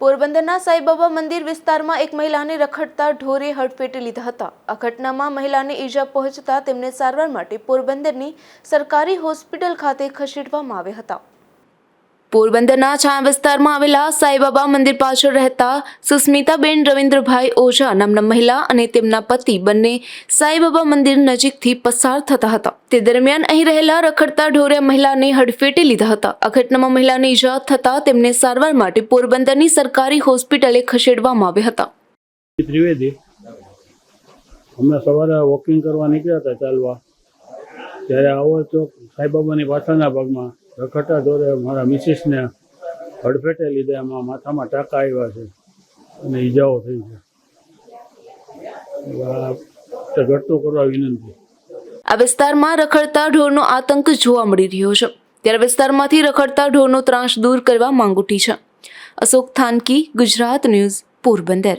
પોરબંદરના સાંઈબાબા મંદિર વિસ્તારમાં એક મહિલાને રખડતા ઢોરે હડફેટે લીધા હતા. આ ઘટનામાં મહિલાને ઈજા પહોંચતા તેમને સારવાર માટે પોરબંદરની સરકારી હોસ્પિટલ ખાતે ખસેડવામાં આવ્યા હતા. પોરબંદરના છાયા વિસ્તારમાં આવેલા સાંઈબાબા મંદિર પાછળ રહેતા સુસ્મિતાબેન રવિન્દ્રભાઈ ઓઝા નામના મહિલા અને તેમના પતિ બંને સાંઈબાબા મંદિર નજીકથી પસાર થતા હતા. તે દરમિયાન અહીં રહેલા રખડતા ઢોરે મહિલાને હડફેટે લીધા હતા. આ ઘટનામાં મહિલાને ઈજા થતા તેમને સારવાર માટે પોરબંદરની સરકારી હોસ્પિટલે ખસેડવામાં આવ્યા હતા. ત્રિવેદી. સવારે વોકિંગ કરવા નીકળ્યા હતા ચાલવા. ત્યારે આવો ચોક સાંઈબાબાની પાછળના ભાગમાં રખડતા દોરે મારા મિસિસને હડફેટે લીધે એમાં માથામાં ટાંકા આવ્યા છે. અને ઈજાઓ થઈ છે. ઘટતું કરવા વિનંતી. આ વિસ્તારમાં રખડતા ઢોરનો આતંક જોવા મળી રહ્યો છે. ત્યારે વિસ્તારમાંથી રખડતા ઢોરનો ત્રાસ દૂર કરવા માંગ ઉઠી છે. અશોક થાનકી, ગુજરાત ન્યૂઝ, પોરબંદર.